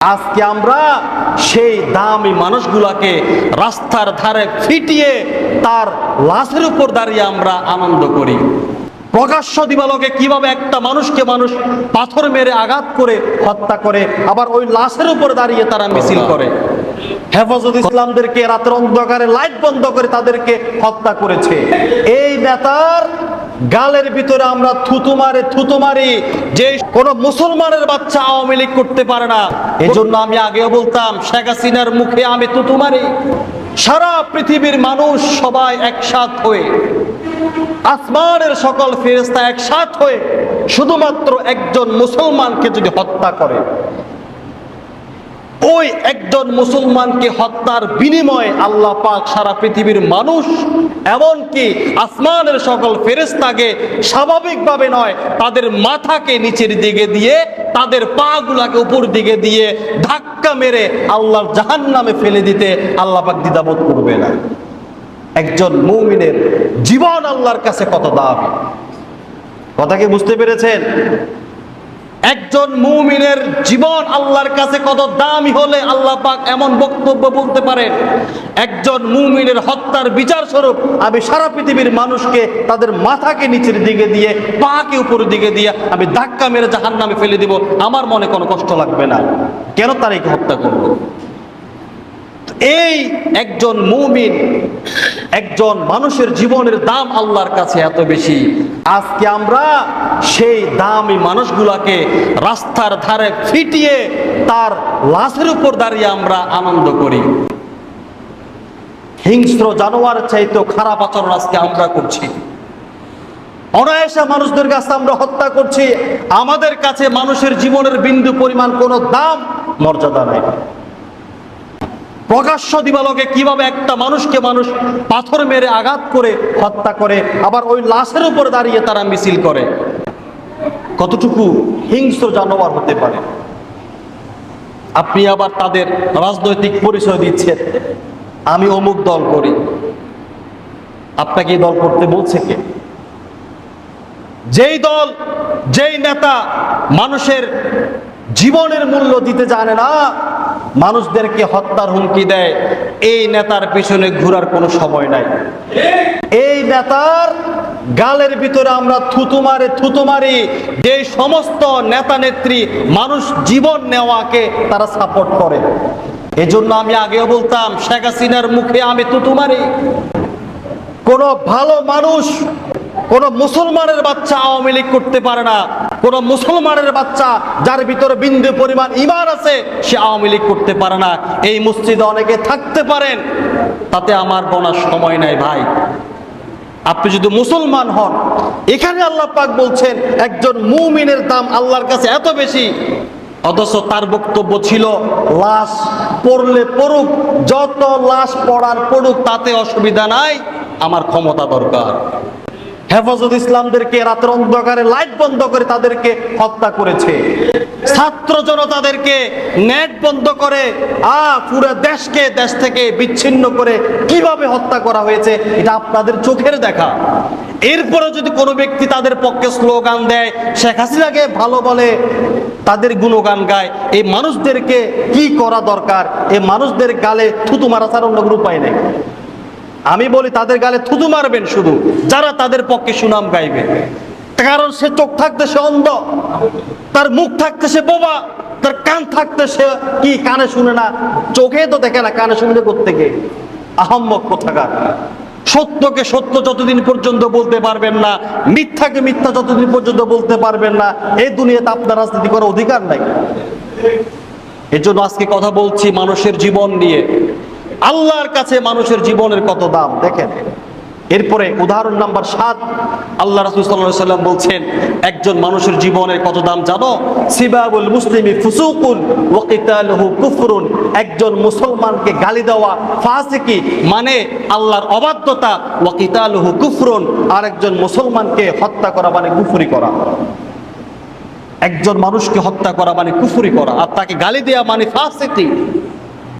আজকে আমরা সেই দামি মানুষগুলাকে রাস্তার ধারে ফিটিয়ে তার লাশের উপর দাঁড়িয়ে আমরা আনন্দ করি। প্রকাশ্য দিবালকে কীভাবে একটা মানুষকে মানুষ পাথর মেরে আঘাত করে হত্যা করে, আবার ওই লাশের উপর দাঁড়িয়ে তারা মিছিল করে। হেফাজত ইসলামদেরকে রাতের অন্ধকারে লাইট বন্ধ করে তাদেরকে হত্যা করেছে। এই নেতার গালের ভিতরে আমরা থুতু মারে, থুতু মারি। যে কোন মুসলমানের বাচ্চা আওয়ামী লীগ করতে পারে না। এজন্য আমি আগেও বলতাম, শেখ হাসিনার মুখে আমি থুতু মারি। সারা পৃথিবীর মানুষ সবাই একসাথ হয়ে, আসমানের সকল ফেরেস্তা একসাথ হয়ে, শুধুমাত্র একজন মুসলমানকে যদি হত্যা করে ওই একজন মুসলমানকে হত্যার বিনিময়ে আল্লাহ পাক সারা পৃথিবীর মানুষ, এমনকি আসমানের সকল ফেরেস্তাকে স্বাভাবিকভাবে নয়, তাদের মাথাকে নিচের দিকে দিয়ে, তাদের পা গুলাকে উপর দিকে দিয়ে ধাক্কা মেরে আল্লাহর জাহান নামে ফেলে দিতে আল্লাহ পাক দ্বিধাবোধ করবে না। একজন মৌমিনের জীবন আল্লাহর কাছে কত দাম? কথা কি বুঝতে পেরেছেন? একজন মুমিনের জীবন আল্লাহর কাছে কত দামি হলে আল্লাহ পাক এমন বক্তব্য বলতে পারেন? একজন মুমিনের হত্যার বিচার স্বরূপ আমি সারা পৃথিবীর মানুষকে তাদের মাথাকে নিচের দিকে দিয়ে, পাকে উপরের দিকে দিয়ে আমি ধাক্কা মেরে জাহান নামে ফেলে দিব। আমার মনে কোনো কষ্ট লাগবে না। কেন তারাই হত্যা করব? এই একজন মুমিন, একজন মানুষের জীবনের দাম আল্লাহর কাছে এত বেশি। আজকে আমরা সেই দামি মানুষগুলাকে রাস্তার ধারে ফিটিয়ে তার লাশের উপর দাঁড়িয়ে আমরা আনন্দ করি। হিংস্র জানোয়ার চাইতেও খারাপ আচরণ আজকে আমরা করছি। অনায়াসে মানুষদের কাছে আমরা হত্যা করছি। আমাদের কাছে মানুষের জীবনের বিন্দু পরিমাণ কোনো দাম, মর্যাদা নাই। প্রকাশ্য দিবালকে কীভাবে একটা মানুষকে মানুষ পাথর মেরে আঘাত করে হত্যা করে, আবার ওই লাশের উপর দাঁড়িয়ে তারা মিছিল করে? কতটুকু হিংস্র জানোয়ার হতে পারে? আপনি আবার তাদের রাজনৈতিক পরিচয় দিচ্ছেন। আমি অমুক দল করি। আপনাকে দল করতে বলছে কে? যেই দল, যেই নেতা মানুষের জীবনের মূল্য দিতে জানে না মানুষদেরকে হত্যার হুমকি দেয়। এই নেতার পিছনে ঘোরার কোনো সময় নাই। এই নেতার গালের ভিতরে আমরা থুতু মারে, থুতু মারি। যে সমস্ত নেতা নেত্রী মানুষ জীবন নেওয়াকে তারা সাপোর্ট করে। এজন্য আমি আগেও বলতাম, শেখ হাসিনার মুখে আমি থুতু মারি। কোন ভালো মানুষ, কোন মুসলমানের বাচ্চা আওয়ামী লীগ করতে পারে না। কোন মুসলমানের বাচ্চা যার ভিতরে বিন্দু পরিমাণ ইমান আছে, সে আওয়ামী লীগ করতে পারে না। এই মসজিদে অনেকে থাকতে পারেন, তাতে আমার বলার সময় নাই ভাই। আপনি যদি মুসলমান হন, এখানে আল্লাহ পাক বলছেন, একজন মুমিনের দাম আল্লাহর কাছে এত বেশি। অথচ তার বক্তব্য ছিল, লাশ পড়লে পড়ুক, যত লাশ পড়ার পড়ুক, তাতে অসুবিধা নাই, আমার ক্ষমতা দরকার। হেফাজত ইসলামদেরকে রাতের অন্ধকারে লাইট বন্ধ করে তাদেরকে হত্যা করেছে। ছাত্র জনতাদেরকে নেট বন্ধ করে, আ, পুরো দেশকে, দেশ থেকে বিচ্ছিন্ন করে কীভাবে হত্যা করা হয়েছে, এটা আপনাদের চোখের দেখা। এরপরে যদি কোনো ব্যক্তি তাদের পক্ষে স্লোগান দেয়, শেখ হাসিনাকে ভালো বলে তাদের গুণগান গায়, এই মানুষদেরকে কি করা দরকার? এই মানুষদের গালে থুতু মারা ছাড়া অন্য কোনো উপায় নেই। আমি বলি তাদের গালে থুতু মারবেন শুধু, যারা তাদের পক্ষে সুনাম গাইবে। কারণ সে চোখ থাকতে সে অন্ধ, তার মুখ থাকতে সে বোবা, তার কান থাকতে সে কি কানে শুনে না, চোখে তো দেখে না, কানে শুনবে কোথেকে আহম্মক কোথাকার? সত্যকে সত্য যতদিন পর্যন্ত বলতে পারবেন না, মিথ্যাকে মিথ্যা যতদিন পর্যন্ত বলতে পারবেন না এই দুনিয়াতে আপনার রাজনীতি করার অধিকার নাই। এজন্য আজকে কথা বলছি মানুষের জীবন নিয়ে। আল্লাহর কাছে মানুষের জীবনের কত দাম? দেখেন। এরপরে উদাহরণ নাম্বার সাত, আল্লাহ রাসুল সাল্লাহ সাল্লাম বলছেন, একজন মানুষের জীবনের কত দাম জানো? সিবাবুল মুসলিমি ফুসুকুন ওয়াকিতালহু কুফরুন। একজন মুসলমানকে গালি দেওয়া ফাসিকি মানে আল্লাহর অবাধ্যতা। ওয়াকিতালহু কুফরুন। আর একজন মুসলমানকে হত্যা করা মানে কুফরি করা। একজন মানুষকে হত্যা করা মানে কুফরি করা। আর তাকে গালি দেওয়া মানে ফাসিকি।